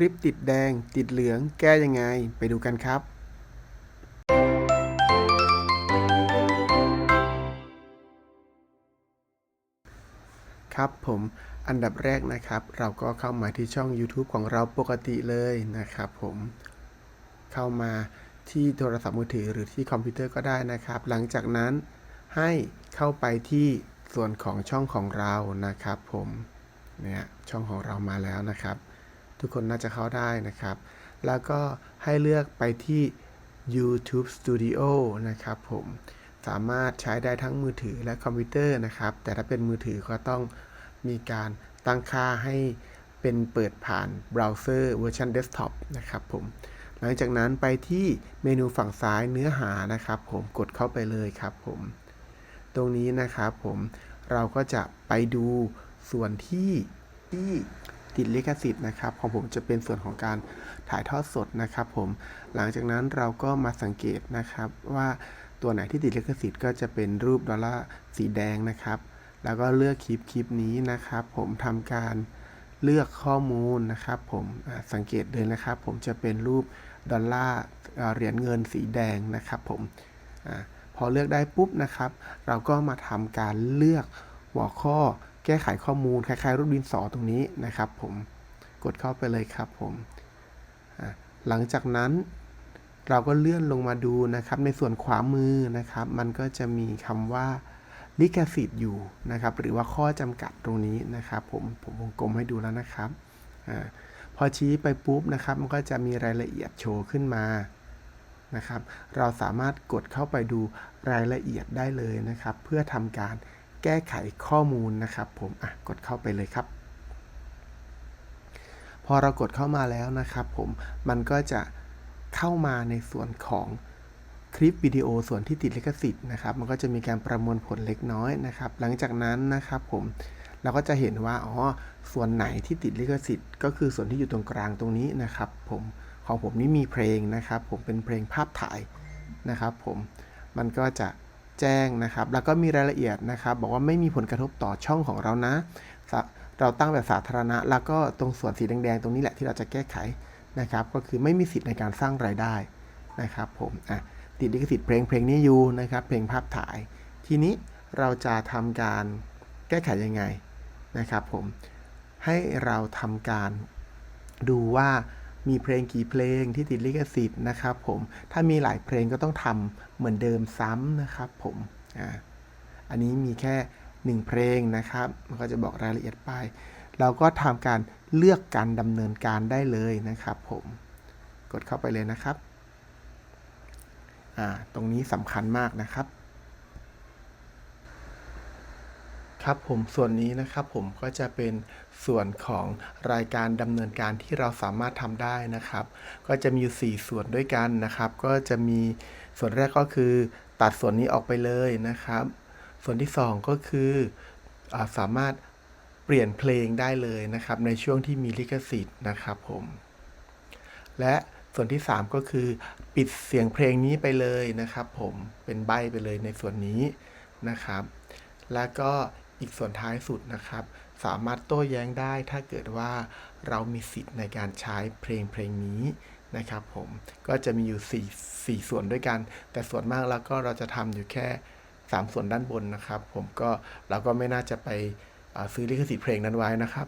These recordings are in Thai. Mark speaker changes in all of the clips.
Speaker 1: คลิปติดแดง ติดเหลือง แก้ยังไง ไปดูกันครับ ครับผมอันดับแรกนะครับ เราก็เข้ามาที่ช่อง YouTube ของเราปกติเลยนะครับผมเข้ามาที่โทรศัพท์มือถือหรือที่คอมพิวเตอร์ก็ได้นะครับ หลังจากนั้นให้เข้าไปที่ส่วนของช่องของเรานะครับ ผมเนี่ยช่องของเรามาแล้วนะครับ ทุกคนน่าจะเข้าได้นะครับ แล้วก็ให้เลือกไปที่ YouTube Studio นะครับผมสามารถใช้ได้ทั้งมือถือและคอมพิวเตอร์นะครับ แต่ถ้าเป็นมือถือก็ต้องมีการตั้งค่าให้เป็นเปิดผ่านเบราว์เซอร์เวอร์ชันเดสก์ท็อปนะครับผมหลังจากนั้นไปที่เมนูฝั่งซ้ายเนื้อหานะครับผมกดเข้าไปเลยครับผมตรงนี้นะครับผมเราก็จะไปดูส่วนที่ที่ ติดลิขสิทธิ์นะครับของผมจะเป็นส่วนของการถ่ายทอดสดนะครับ ผมหลังจากนั้นเราก็มาสังเกตนะครับว่าตัวไหนที่ติดลิขสิทธิ์ก็จะเป็นรูปดอลลาร์สีแดงนะครับ แล้วก็เลือกคลิปคลิปนี้นะครับ ผมทำการเลือกข้อมูลนะครับผมสังเกตเลยนะครับ ผมจะเป็นรูปดอลลาร์เอ่อเหรียญเงินสีแดงนะครับผมอพอเลือกได้ปุ๊บนะครับ เราก็มาทำการเลือกหัวข้อ แก้ไขข้อมูลคล้ายๆ รูปดินสอตรงนี้นะครับผมกดเข้าไปเลยครับผมหลังจากนั้นเราก็เลื่อนลงมาดูนะครับ ในส่วนขวามือนะครับ มันก็จะมีคำว่าลิขสิทธิ์อยู่นะครับ หรือว่าข้อจำกัดตรงนี้นะครับ ผมผมวงกลมให้ดูแล้วนะครับอพอชี้ไปปุ๊บนะครับ มันก็จะมีรายละเอียดโชว์ขึ้นมานะครับ เราสามารถกดเข้าไปดูรายละเอียดได้เลยนะครับ เพื่อทำการ แก้ไขข้อมูลนะครับผมอะกดเข้าไปเลยครับ พอเรากดเข้ามาแล้วนะครับผมมันก็จะเข้ามาในส่วนของคลิปวิดีโอส่วนที่ติดลิขสิทธิ์นะครับ มันก็จะมีการประมวลผลเล็กน้อยนะครับ หลังจากนั้นนะครับผมเราก็จะเห็นว่าอ๋อส่วนไหนที่ติดลิขสิทธิ์ ก็คือส่วนที่อยู่ตรงกลางตรงนี้นะครับ ผมของผมนี่มีเพลงนะครับ ผมเป็นเพลงภาพถ่ายนะครับ ผมมันก็จะ แจ้งนะครับ แล้วก็มีรายละเอียดนะครับ บอกว่าไม่มีผลกระทบต่อช่องของเรานะ เราตั้งแบบสาธารณะ แล้วก็ตรงส่วนสีแดงๆ ตรงนี้แหละที่เราจะแก้ไขนะครับ ก็คือไม่มีสิทธิ์ในการสร้างรายได้นะครับผมอะติดลิขสิทธิ์เพลงเพลงนี้อยู่นะครับ เพลงภาพถ่าย ทีนี้เราจะทำการแก้ไขยังไงนะครับผมให้เราทำการดูว่า มีเพลงกี่เพลงที่ติดลิขสิทธิ์นะครับผมถ้ามีหลายเพลงก็ต้องทำเหมือนเดิมซ้ำนะครับผมอ่าอันนี้มีแค่ 1 เพลงนะครับมันก็จะบอกรายละเอียดไป เราก็ทำการเลือกการดำเนินการได้เลยนะครับผมกดเข้าไปเลยนะครับ ตรงนี้สำคัญมากนะครับ ครับผมส่วนนี้นะครับผมก็จะเป็นส่วนของรายการดำเนินการที่เราสามารถทำได้นะครับ ก็จะมีอยู่4ส่วนด้วยกันนะครับ ก็จะมีส่วนแรกก็คือ ตัดส่วนนี้ออกไปเลยนะครับ ส่วนที่ 2 ก็คืออาสามารถเปลี่ยนเพลงได้เลยนะครับ ในช่วงที่มีลิขสิทธิ์นะครับผมและส่วนที่ 3 ก็คือ ปิดเสียงเพลงนี้ไปเลยนะครับ ผมเป็นใบไปเลยในส่วนนี้นะครับ แล้วก็ อีกส่วนท้ายสุดนะครับ สามารถโต้แย้งได้ถ้าเกิดว่าเรามีสิทธิ์ในการใช้เพลงเพลงนี้นะครับผมก็จะมีอยู่ 4 4 ส่วนด้วยกัน แต่ส่วนมากแล้วก็เราจะทำอยู่แค่ 3 ส่วนด้านบนนะครับ ผมก็เราก็ไม่น่าจะไปซื้อลิขสิทธิ์เพลงนั้นไว้นะครับ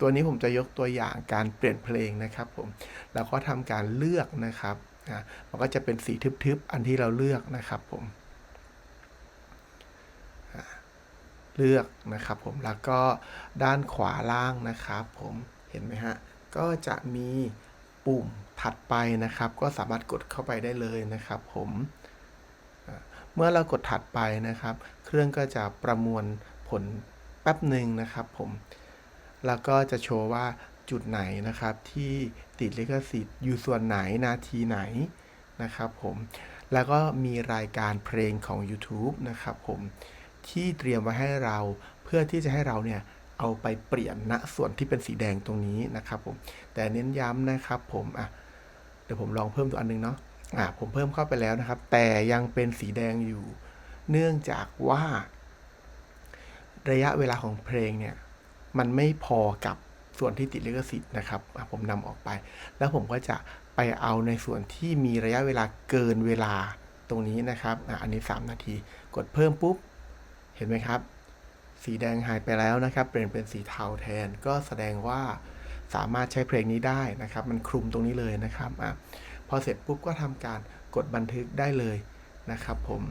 Speaker 1: ตัวนี้ผมจะยกตัวอย่างการเปลี่ยนเพลงนะครับผมแล้วก็ทำการเลือกนะครับอ่ามันก็จะเป็นสีทึบๆ อันที่เราเลือกนะครับผมอ่า เลือกนะครับผมแล้วก็ด้านขวาล่างนะครับผมเห็นไหมฮะก็จะมีปุ่มถัดไปนะครับ ก็สามารถกดเข้าไปได้เลยนะครับ ผมเมื่อเรากดถัดไปนะครับ เครื่องก็จะประมวลผลแป๊บหนึ่งนะครับผมแล้วก็จะโชว์ว่าจุดไหนนะครับที่ติดลิขสิทธิ์อยู่ส่วนไหนนาทีไหนนะครับผมแล้วก็มีรายการเพลงของ YouTube นะครับผม ที่เตรียมไว้ให้เราเพื่อที่จะให้เราเนี่ยเอาไปเปลี่ยนณส่วนที่เป็นสีแดงตรงนี้นะครับผมแต่เน้นย้ำนะครับผมอะเดี๋ยวผมลองเพิ่มตัวอันหนึงเนาะอะผมเพิ่มเข้าไปแล้วนะครับ แต่ยังเป็นสีแดงอยู่ เนื่องจากว่า ระยะเวลาของเพลงเนี่ยมันไม่พอกับส่วนที่ติดลิขสิทธิ์นะครับผมนำออกไป แล้วผมก็จะไปเอาในส่วนที่มีระยะเวลาเกินเวลาตรงนี้นะครับออันนี้ 3 นาที กดเพิ่มปุ๊บ เห็นไหมครับ สีแดงหายไปแล้วนะครับ เปลี่ยนเป็นสีเทาแทน ก็แสดงว่าสามารถใช้เพลงนี้ได้นะครับ มันคลุมตรงนี้เลยนะครับอะพอเสร็จปุ๊บก็ทำการกดบันทึกได้เลยนะครับ ผม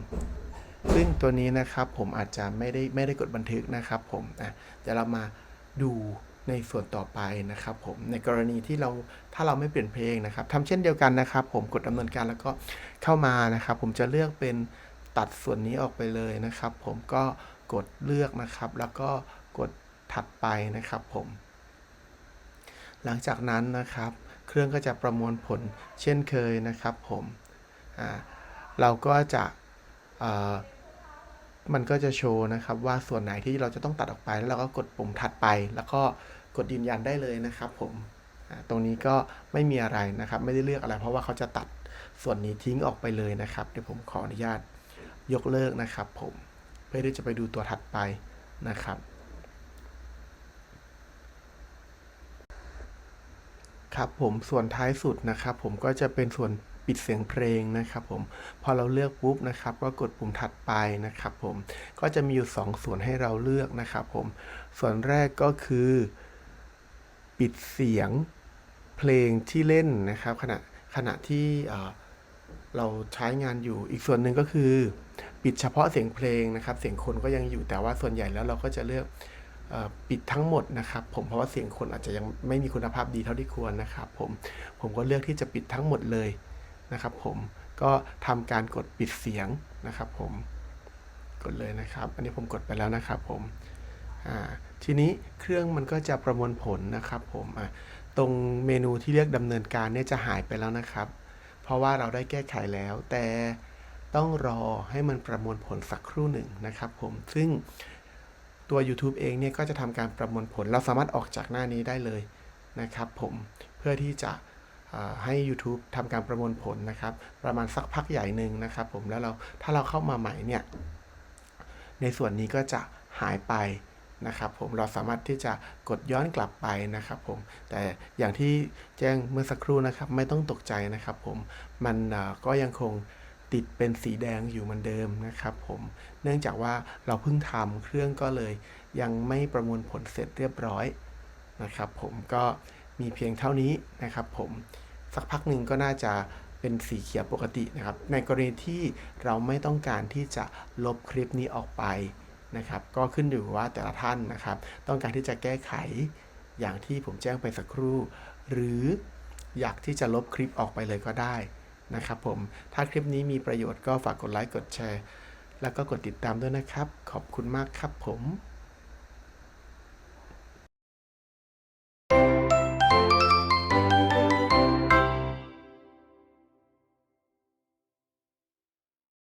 Speaker 1: ซึ่งตัวนี้นะครับผมอาจจะไม่ได้ไม่ได้กดบันทึกนะครับ ผมอะเดี๋ยวเรามาดูในส่วนต่อไปนะครับผมในกรณีที่เราถ้าเราไม่เปลี่ยนเพลงนะครับทำเช่นเดียวกันนะครับ ผมกดดำเนินการแล้วก็เข้ามานะครับ ผมจะเลือกเป็น ตัดส่วนนี้ออกไปเลยนะครับ ผมก็กดเลือกนะครับ แล้วก็กดถัดไปนะครับผม หลังจากนั้นนะครับ เครื่องก็จะประมวลผลเช่นเคยนะครับผมเราก็จะมันก็จะโชว์นะครับว่าส่วนไหนที่เราจะต้องตัดออกไป แล้วเราก็กดปุ่มถัดไป แล้วก็กดยืนยันได้เลยนะครับ ผมตรงนี้ก็ไม่มีอะไรนะครับ ไม่ได้เลือกอะไร เพราะว่าเขาจะตัดส่วนนี้ทิ้งออกไปเลยนะครับ เดี๋ยวผมขออนุญาต ยกเลิกนะครับผมเพื่อที่จะไปดูตัวถัดไปนะครับครับผมส่วนท้ายสุดนะครับผมก็จะเป็นส่วนปิดเสียงเพลงนะครับผมพอเราเลือกปุ๊บนะครับก็กดปุ่มถัดไปนะครับผมก็จะมีอยู่ 2 ส่วนให้เราเลือกนะครับผมส่วนแรกก็คือ ปิดเสียงเพลงที่เล่นนะครับขณะขณะที่ เราใช้งานอยู่อีกส่วนหนึ่งก็คือ ปิดเฉพาะเสียงเพลงนะครับ เสียงคนก็ยังอยู่แต่ว่าส่วนใหญ่แล้วเราก็จะเลือกปิดทั้งหมดนะครับผมเพราะว่าเสียงคนอาจจะยังไม่มีคุณภาพดีเท่าที่ควรนะครับผมผมก็เลือกที่จะปิดทั้งหมดเลยนะครับผมก็ทำการกดปิดเสียงนะครับผมกดเลยนะครับ อันนี้ผมกดไปแล้วนะครับผมทีนี้เครื่องมันก็จะประมวลผลนะครับผมตรงเมนูที่เรียกดำเนินการเนี่ยจะหายไปแล้วนะครับ เพราะว่าเราได้แก้ไขแล้ว แต่ต้องรอให้มันประมวลผลสักครู่หนึ่งนะครับผมซึ่งตัว YouTube เองเนี่ยก็จะทำการประมวลผล เราสามารถออกจากหน้านี้ได้เลยนะครับผมเพื่อที่จะให้ YouTube ทำการประมวลผลนะครับ ประมาณสักพักใหญ่หนึ่งนะครับผมแล้วเราถ้าเราเข้ามาใหม่เนี่ย ในส่วนนี้ก็จะหายไป นะครับผมเราสามารถที่จะกดย้อนกลับไปนะครับผมแต่อย่างที่แจ้งเมื่อสักครู่นะครับ ไม่ต้องตกใจนะครับผมมันก็ยังคงติดเป็นสีแดงอยู่เหมือนเดิมนะครับผมเนื่องจากว่าเราเพิ่งทำเครื่องก็เลย ยังไม่ประมวลผลเสร็จเรียบร้อยนะครับผมก็มีเพียงเท่านี้นะครับผมสักพักหนึ่งก็น่าจะเป็นสีเขียวปกตินะครับ ในกรณีที่เราไม่ต้องการที่จะลบคลิปนี้ออกไป นะครับ ก็ขึ้นอยู่ว่าแต่ละท่านนะครับ ต้องการที่จะแก้ไขอย่างที่ผมแจ้งไปสักครู่ หรืออยากที่จะลบคลิปออกไปเลยก็ได้นะครับผม ถ้าคลิปนี้มีประโยชน์ก็ฝากกดไลค์ กดแชร์ แล้วก็กดติดตามด้วยนะครับ ขอบคุณมากครับผม